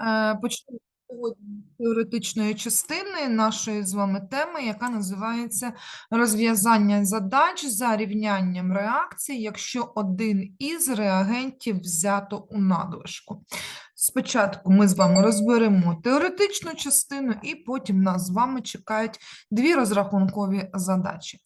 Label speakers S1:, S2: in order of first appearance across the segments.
S1: Е, Почнемо з теоретичної частини нашої з вами теми, яка називається розв'язання задач за рівнянням реакцій, якщо один із реагентів взято у надлишку. Спочатку ми з вами розберемо теоретичну частину, і потім нас з вами чекають дві розрахункові задачі.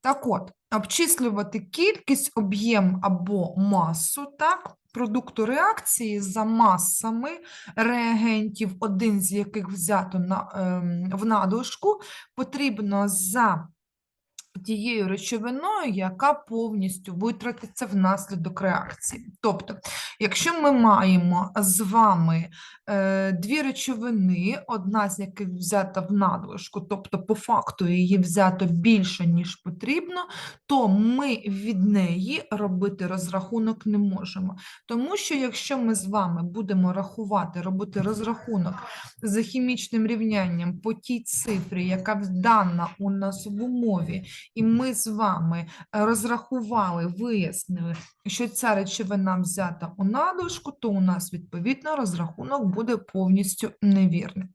S1: Так от, обчислювати кількість, об'єм або масу, так, продукту реакції за масами реагентів, один з яких взято на, ем, в надлишку, потрібно за тією речовиною, яка повністю витратиться внаслідок реакції. Тобто, якщо ми маємо з вами е, дві речовини, одна з яких взята в надлишку, тобто по факту її взято більше, ніж потрібно, то ми від неї робити розрахунок не можемо. Тому що якщо ми з вами будемо рахувати, робити розрахунок за хімічним рівнянням по тій цифрі, яка дана у нас в умові, і ми з вами е, розрахували, вияснили, що ця речовина взята у надлишку, то у нас відповідно розрахунок буде повністю невірний.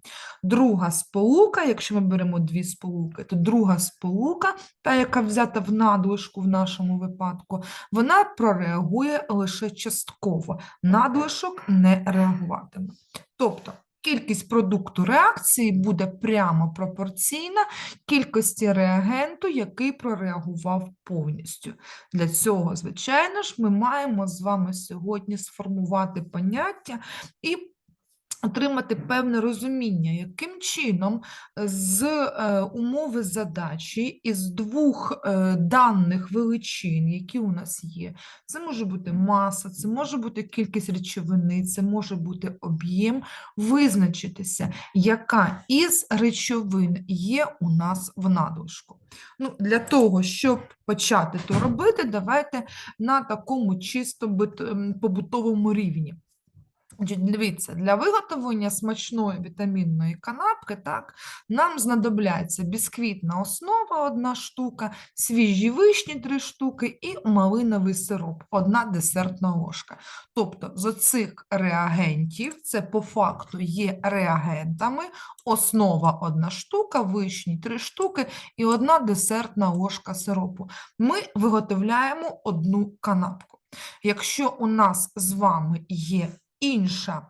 S1: Друга сполука, якщо ми беремо дві сполуки, то друга сполука, та яка взята в надлишку в нашому випадку, вона прореагує лише частково. Надлишок не реагуватиме. Тобто кількість продукту реакції буде прямо пропорційна кількості реагенту, який прореагував повністю. Для цього, звичайно ж, ми маємо з вами сьогодні сформувати поняття і отримати певне розуміння, яким чином е, з е, умови задачі із двох е, даних величин, які у нас є, це може бути маса, це може бути кількість речовини, це може бути об'єм, визначитися, яка із речовин є у нас в надлишку. Ну, для того, щоб почати то робити, давайте на такому чисто побутовому рівні. Дивіться, для виготовлення смачної вітамінної канапки так, нам знадобляться бісквітна основа одна штука, свіжі вишні три штуки і малиновий сироп, одна десертна ложка. Тобто з оцих реагентів, це по факту є реагентами, основа одна штука, вишні три штуки і одна десертна ложка сиропу. Ми виготовляємо одну канапку. Якщо у нас з вами є інша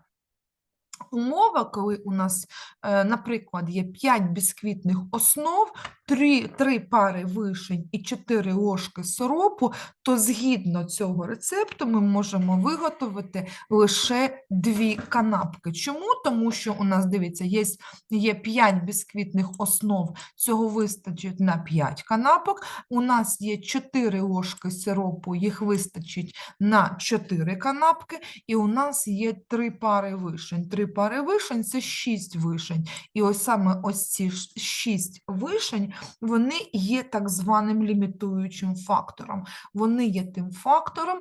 S1: умова, коли у нас, е, наприклад, є 5 бісквітних основ, 3, 3 пари вишень і 4 ложки сиропу, то згідно цього рецепту ми можемо виготовити лише 2 канапки. Чому? Тому що у нас, дивіться, є, є 5 бісквітних основ, цього вистачить на 5 канапок. У нас є 4 ложки сиропу, їх вистачить на 4 канапки, і у нас є 3 пари вишень. 3 пари вишень це 6 вишень. І ось саме ось ці 6 вишень, вони є так званим лімітуючим фактором. Вони є тим фактором,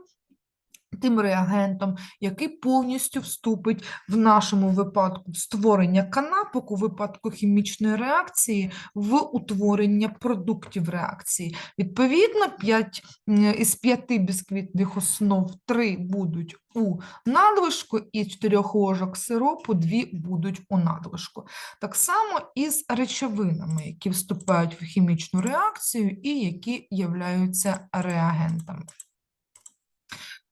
S1: тим реагентом, який повністю вступить в нашому випадку створення канапок у випадку хімічної реакції в утворення продуктів реакції. Відповідно, 5 із 5 бісквітних основ 3 будуть у надлишку, і з 4 ложок сиропу 2 будуть у надлишку. Так само і з речовинами, які вступають в хімічну реакцію і які являються реагентами.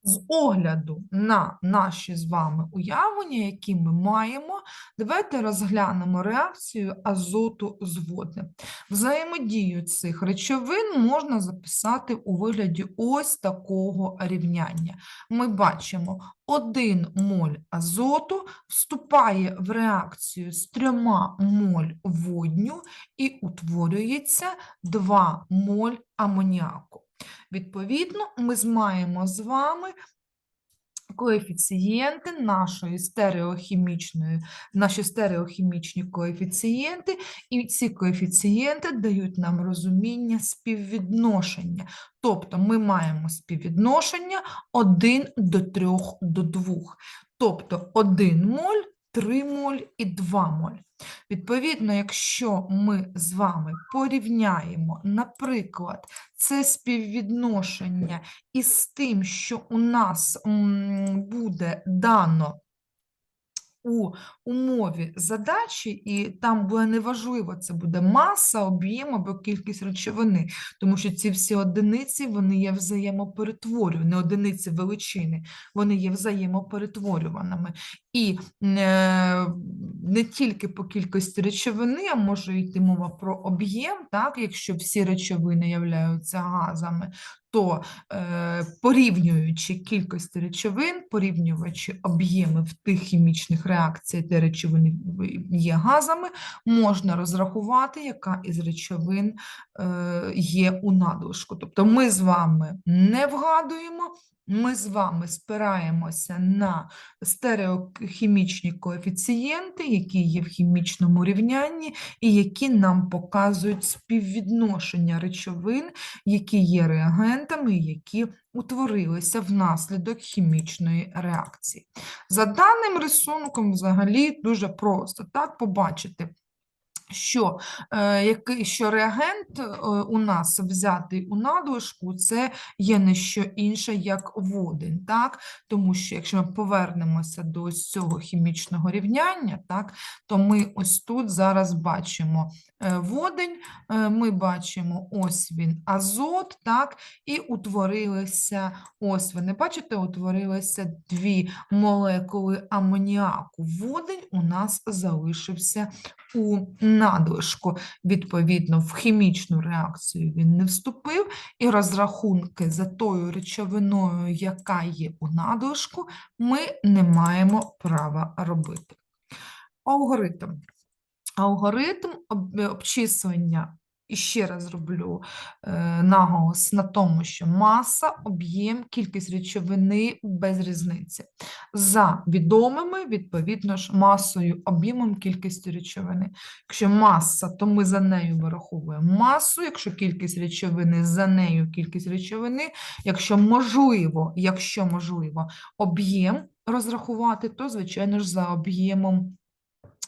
S1: З огляду на наші з вами уявлення, які ми маємо, давайте розглянемо реакцію азоту з водним. Взаємодію цих речовин можна записати у вигляді ось такого рівняння. Ми бачимо, 1 моль азоту вступає в реакцію з 3 моль водню і утворюється 2 моль амоніаку. Відповідно, ми маємо з вами коефіцієнти нашої стереохімічної, наші стереохімічні коефіцієнти, і ці коефіцієнти дають нам розуміння співвідношення. Тобто ми маємо співвідношення 1 до 3 до 2. Тобто 1 моль 3 моль і 2 моль. Відповідно, якщо ми з вами порівняємо, наприклад, це співвідношення із тим, що у нас буде дано у умові задачі, і там буде неважливо, це буде маса, об'єм або кількість речовини, тому що ці всі одиниці вони є взаємоперетворювані, не одиниці величини, вони є взаємоперетворюваними. І е, не тільки по кількості речовини, а може йти мова про об'єм, так, якщо всі речовини являються газами, то е, порівнюючи кількості речовин, порівнюючи об'єми в тих хімічних реакціях, де речовини є газами, можна розрахувати, яка із речовин е, є у надлишку. Тобто ми з вами не вгадуємо, ми з вами спираємося на стереохімічні коефіцієнти, які є в хімічному рівнянні, і які нам показують співвідношення речовин, які є реагентами, які утворилися внаслідок хімічної реакції. За даним рисунком, взагалі, дуже просто так побачити. Що, е, який, що реагент е, у нас взятий у надлишку, це є не що інше, як водень, так? Тому що якщо ми повернемося до цього хімічного рівняння, так, то ми ось тут зараз бачимо е, водень, ми бачимо ось він азот, так, і утворилися, ось вони, бачите, утворилися дві молекули амоніаку. Водень у нас залишився у надлишку. Відповідно, в хімічну реакцію він не вступив, і розрахунки за тою речовиною, яка є у надлишку, ми не маємо права робити. Алгоритм. Алгоритм обчислення, і ще раз роблю е, наголос на тому, що маса, об'єм, кількість речовини без різниці. За відомими, відповідно ж, масою, об'ємом, кількістю речовини. Якщо маса, то ми за нею вираховуємо масу, якщо кількість речовини, за нею кількість речовини. Якщо можливо, якщо можливо, об'єм розрахувати, то, звичайно ж, за об'ємом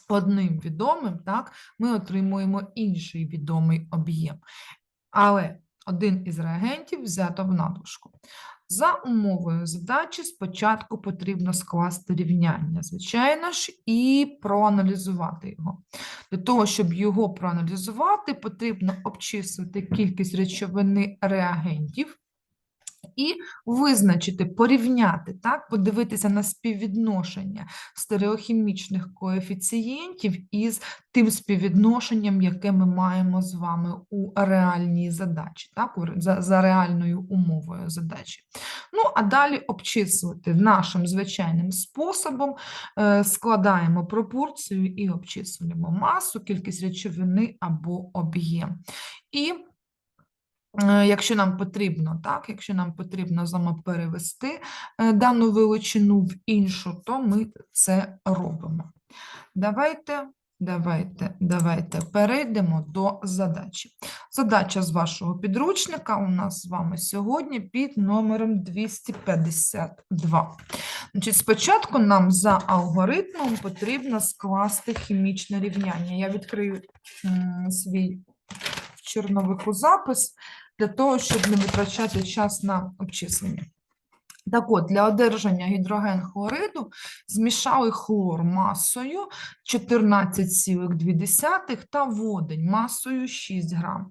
S1: одним відомим, так, ми отримуємо інший відомий об'єм. Але один із реагентів взято в надлишку. За умовою задачі спочатку потрібно скласти рівняння, звичайно ж, і проаналізувати його. Для того, щоб його проаналізувати, потрібно обчислити кількість речовини реагентів і визначити, порівняти, так, подивитися на співвідношення стереохімічних коефіцієнтів із тим співвідношенням, яке ми маємо з вами у реальній задачі, так, за, за реальною умовою задачі. Ну, а далі обчислювати нашим звичайним способом, е, складаємо пропорцію і обчислюємо масу, кількість речовини або об'єм. І Якщо нам потрібно, так, якщо нам потрібно з перевести е, дану величину в іншу, то ми це робимо. Давайте, давайте, давайте перейдемо до задачі. Задача з вашого підручника у нас з вами сьогодні під номером 252. Значить, спочатку нам за алгоритмом потрібно скласти хімічне рівняння. Я відкрию свій чорновику запис для того, щоб не витрачати час на обчислення. Так от, для одержання гідроген-хлориду змішали хлор масою 14,2 та водень масою 6 грам.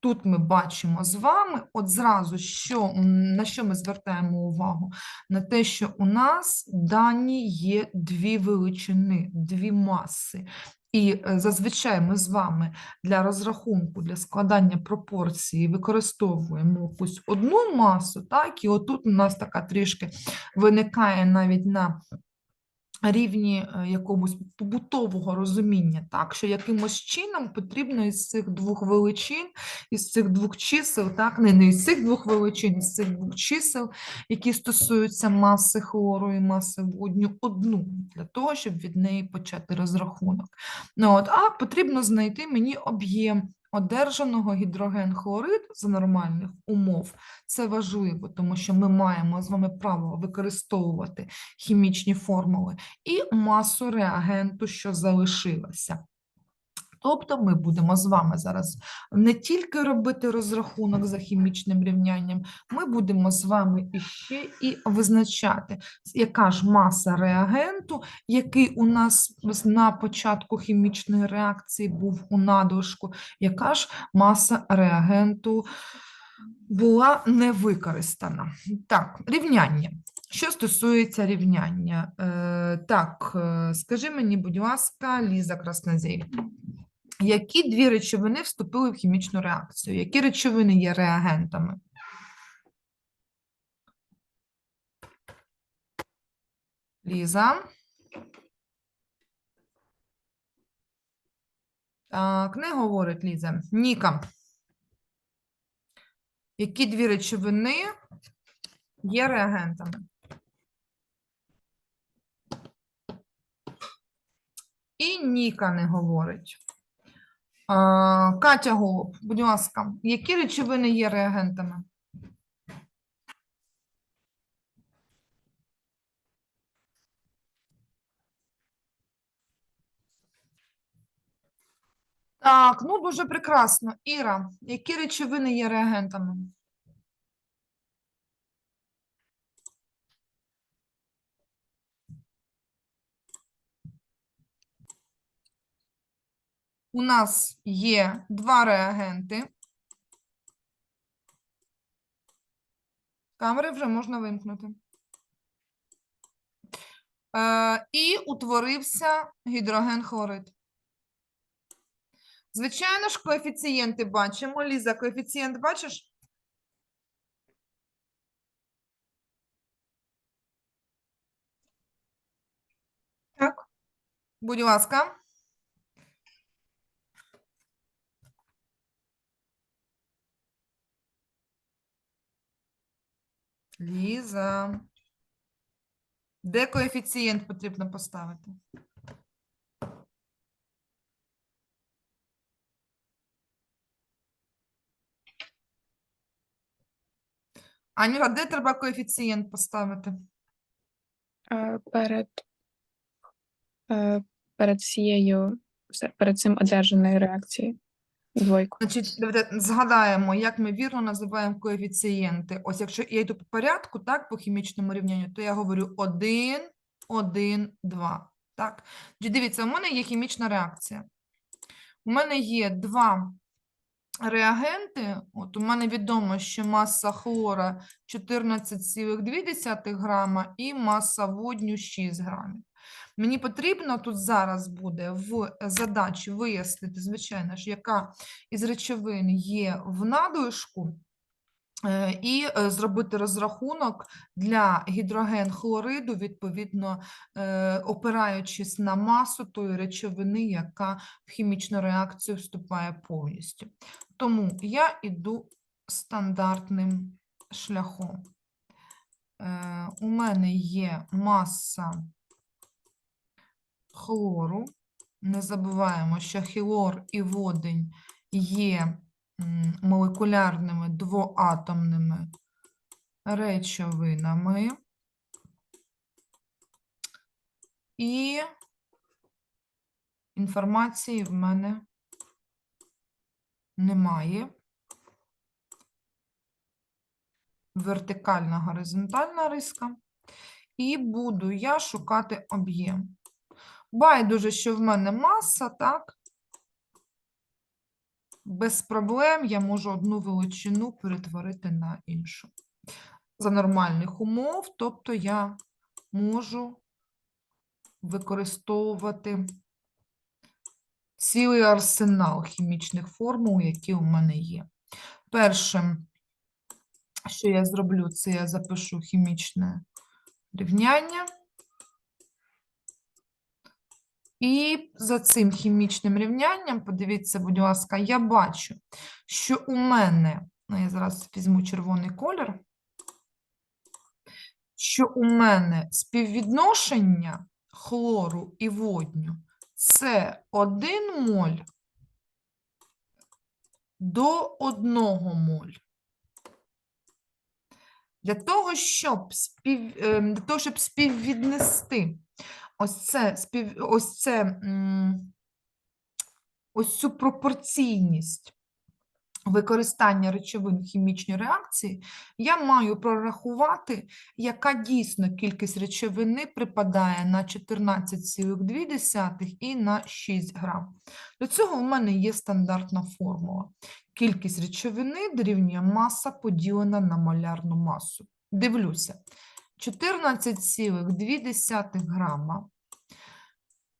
S1: Тут ми бачимо з вами, от зразу, що, на що ми звертаємо увагу? На те, що у нас дані є дві величини, дві маси. І е, зазвичай ми з вами для розрахунку, для складання пропорції використовуємо якусь одну масу, так, і отут у нас така трішки виникає навіть на рівні е, якогось побутового розуміння, так, що якимось чином потрібно із цих двох величин, із цих двох чисел, так, не, не із цих двох величин, із цих двох чисел, які стосуються маси хлору і маси водню, одну, для того, щоб від неї почати розрахунок. Ну, от, а потрібно знайти мені об'єм одержаного гідроген-хлорид за нормальних умов. Це важливо, тому що ми маємо з вами право використовувати хімічні формули і масу реагенту, що залишилася. Тобто ми будемо з вами зараз не тільки робити розрахунок за хімічним рівнянням, ми будемо з вами іще і визначати, яка ж маса реагенту, який у нас на початку хімічної реакції був у надлишку, яка ж маса реагенту була не використана. Так, рівняння. Що стосується рівняння, е, так, е, скажи мені, будь ласка, Ліза Краснозій, які дві речовини вступили в хімічну реакцію? Які речовини є реагентами? Ліза. Так, не говорить Ліза. Ніка. Які дві речовини є реагентами? І Ніка не говорить. Катя Голуб, будь ласка, які речовини є реагентами? Так, ну дуже прекрасно. Іра, які речовини є реагентами? У нас є два реагенти. Камери вже можна вимкнути. Е, і утворився гідроген хлорид. Звичайно ж, коефіцієнти бачимо. Ліза, коефіцієнт бачиш?
S2: Так.
S1: Будь ласка. Ліза. Де коефіцієнт потрібно поставити? Анюра, де треба коефіцієнт поставити?
S2: Е, Перед, е, перед всією, перед цим одержаною реакцією. Двойку.
S1: Значить, згадаємо, як ми вірно називаємо коефіцієнти. Ось якщо я йду по порядку, так, по хімічному рівнянню, то я говорю 1, 1, 2. Так? Дивіться, у мене є хімічна реакція. У мене є два реагенти. От у мене відомо, що маса хлора 14,2 грама і маса водню 6 грамів. Мені потрібно тут зараз буде в задачі вияснити, звичайно ж, яка із речовин є в надлишку, е, і е, зробити розрахунок для гідроген хлориду, відповідно, е, опираючись на масу тої речовини, яка в хімічну реакцію вступає повністю. Тому я іду стандартним шляхом. У мене є маса хлору. Не забуваємо, що хлор і водень є молекулярними двоатомними речовинами. І інформації в мене немає. Вертикальна горизонтальна риска. І буду я шукати об'єм. Байдуже, що в мене маса, так? Без проблем я можу одну величину перетворити на іншу. За нормальних умов, тобто я можу використовувати цілий арсенал хімічних формул, які у мене є. Першим, що я зроблю, це я запишу хімічне рівняння. І за цим хімічним рівнянням, подивіться, будь ласка, я бачу, що у мене, ну, я зараз візьму червоний колір, що у мене співвідношення хлору і водню це 1 моль до 1 моль. Для того, щоб спів, ем, для того, щоб співвіднести ось це, спів, ось це ось цю пропорційність використання речовин в хімічній реакції, я маю прорахувати, яка дійсно кількість речовини припадає на 14,2 і на 6 грам. Для цього в мене є стандартна формула. Кількість речовини дорівнює маса поділена на молярну масу. Дивлюся. 14,2 грама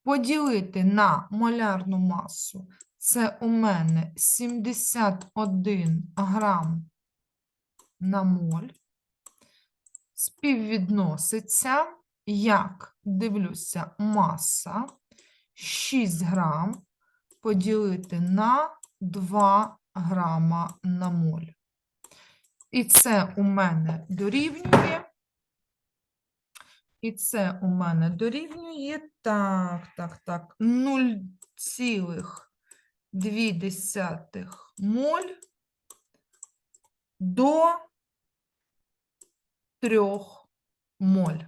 S1: поділити на молярну масу це у мене 71 грам на моль. Співвідноситься, як дивлюся, маса 6 грам поділити на 2 грама на моль. І це у мене дорівнює. І це у мене дорівнює. Так, так, так. 0,2 моль до 3 моль.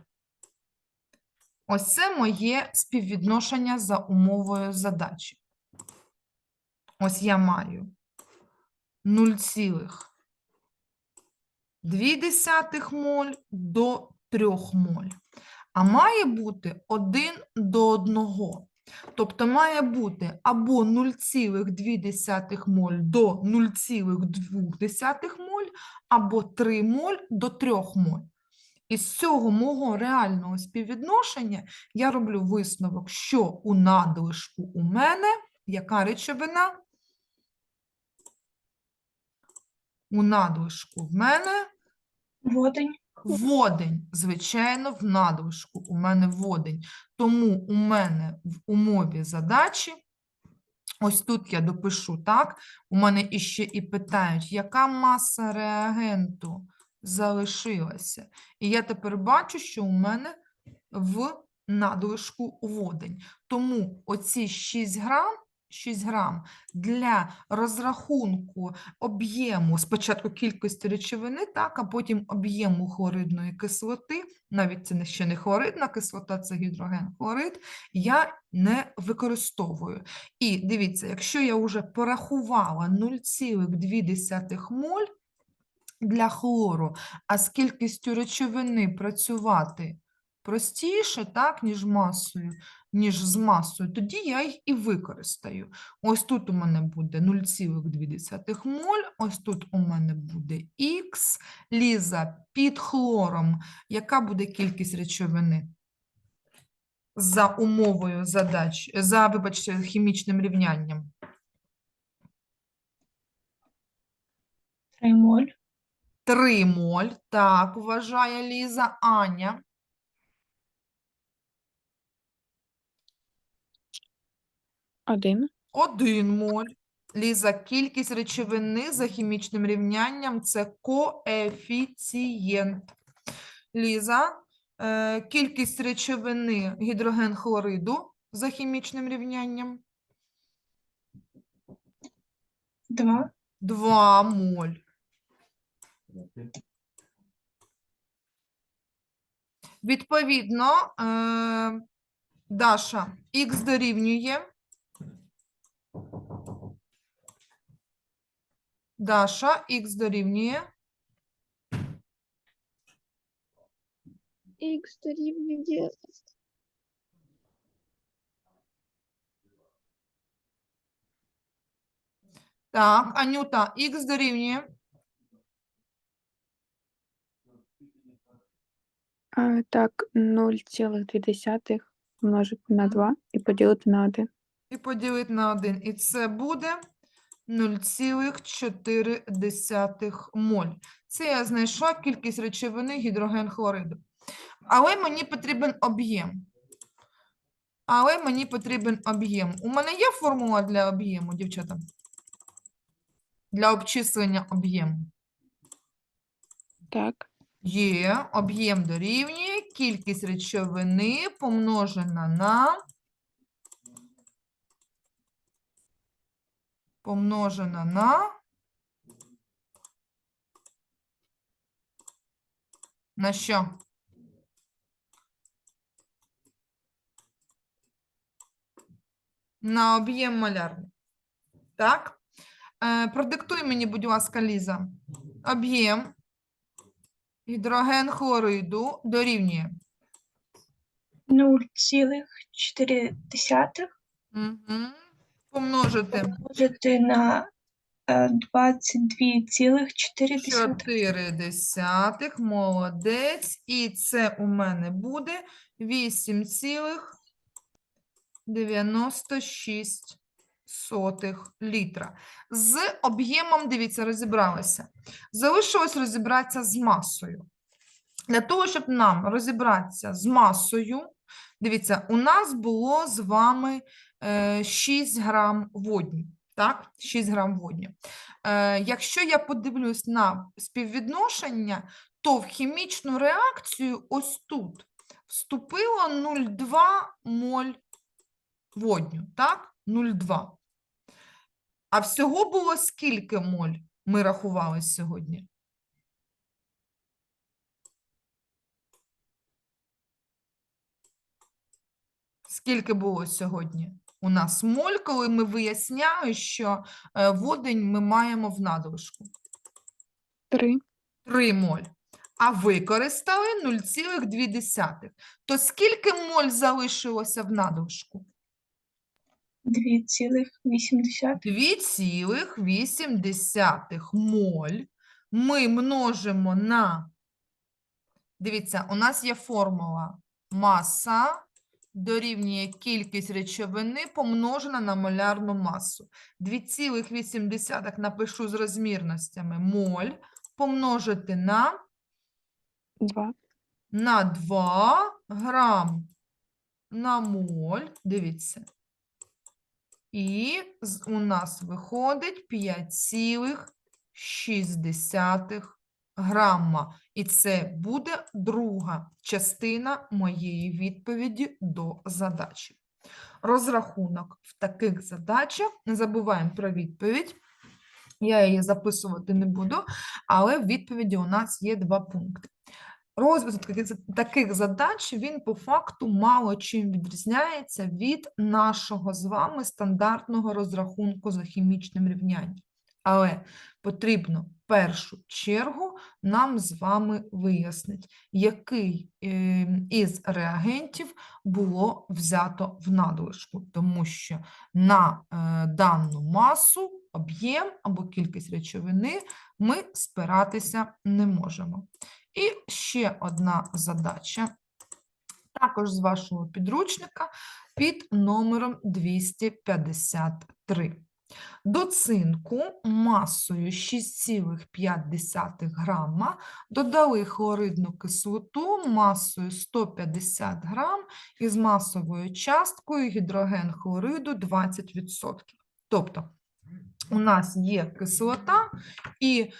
S1: Ось це моє співвідношення за умовою задачі. Ось я маю 0,2 моль до 3 моль. А має бути 1 до 1. Тобто має бути або 0,2 моль до 0,2 моль, або 3 моль до 3 моль. Із цього мого реального співвідношення я роблю висновок, що у надлишку у мене яка речовина? У надлишку в мене
S2: Водень.
S1: Водень, звичайно, в надлишку у мене водень. Тому у мене в умові задачі, ось тут я допишу, так, у мене іще і питають, яка маса реагенту залишилася. І я тепер бачу, що у мене в надлишку водень. Тому оці 6 грам, 6 грам для розрахунку об'єму спочатку кількості речовини, так, а потім об'єму хлоридної кислоти, навіть це ще не хлоридна кислота, це гідроген хлорид, я не використовую. І дивіться, якщо я вже порахувала 0,2 моль для хлору, а з кількістю речовини працювати простіше, так, ніж масою, ніж з масою, тоді я їх і використаю. Ось тут у мене буде 0,2 моль, ось тут у мене буде х. Ліза під хлором. Яка буде кількість речовини? За умовою задач, за, вибачте, хімічним рівнянням.
S2: 3 моль.
S1: 3 моль. Так, вважає Ліза. Аня.
S2: Один.
S1: 1 моль. Ліза, кількість речовини за хімічним рівнянням це коефіцієнт. Ліза, е, кількість речовини гідроген хлориду за хімічним рівнянням
S2: 2.
S1: 2 моль. Відповідно, е, Даша, х дорівнює. Даша, х дорівнює.
S2: Х дорівнює.
S1: Так, Анюта, х дорівнює.
S2: А, так, 0,2 помножити на 2 і поділити на 1.
S1: І поділити на 1. І це буде 0,4 моль. Це я знайшла кількість речовини гідроген хлориду. Але мені потрібен об'єм. Але мені потрібен об'єм. У мене є формула для об'єму, дівчата? Для обчислення об'єму.
S2: Так.
S1: Є, об'єм дорівнює кількість речовини помножена на помножена на на що? На об'єм малярний. Так? Е, продиктуй мені, будь ласка, Ліза. Об'єм гідроген хлориду дорівнює.
S3: 0,4
S1: Угу. Помножити
S3: помножити на е, 22,4.
S1: 4 десятих. Молодець. І це у мене буде 8,96 літра. З об'ємом, дивіться, розібралися. Залишилось розібратися з масою. Для того, щоб нам розібратися з масою, дивіться, у нас було з вами е, 6 грам водню. Так, 6 грам водню. Е, якщо я подивлюсь на співвідношення, то в хімічну реакцію ось тут вступило 0,2 моль водню, так? 0,2. А всього було скільки моль ми рахували сьогодні? Скільки було сьогодні у нас моль, коли ми виясняли, що е, водень ми маємо в надлишку?
S2: 3.
S1: 3 моль. А використали 0,2. То скільки моль залишилося в надлишку?
S3: 2,8.
S1: 2,8 моль ми множимо на, дивіться, у нас є формула маса дорівнює кількість речовини помножена на молярну масу. 2,8 напишу з розмірностями моль помножити на,
S2: 2.
S1: на 2 грам на моль, дивіться. І у нас виходить 5,6 грама. І це буде друга частина моєї відповіді до задачі. Розрахунок в таких задачах, не забуваємо про відповідь. Я її записувати не буду, але в відповіді у нас є два пункти. Розвиток таких, задач він по факту мало чим відрізняється від нашого з вами стандартного розрахунку за хімічним рівнянням. Але потрібно в першу чергу нам з вами вияснити, який е, із реагентів було взято в надлишку, тому що на е, дану масу, об'єм або кількість речовини ми спиратися не можемо. І ще одна задача, також з вашого підручника під номером 253. До цинку масою 6,5 грама додали хлоридну кислоту масою 150 грам із масовою часткою гідроген хлориду 20%. Тобто у нас є кислота і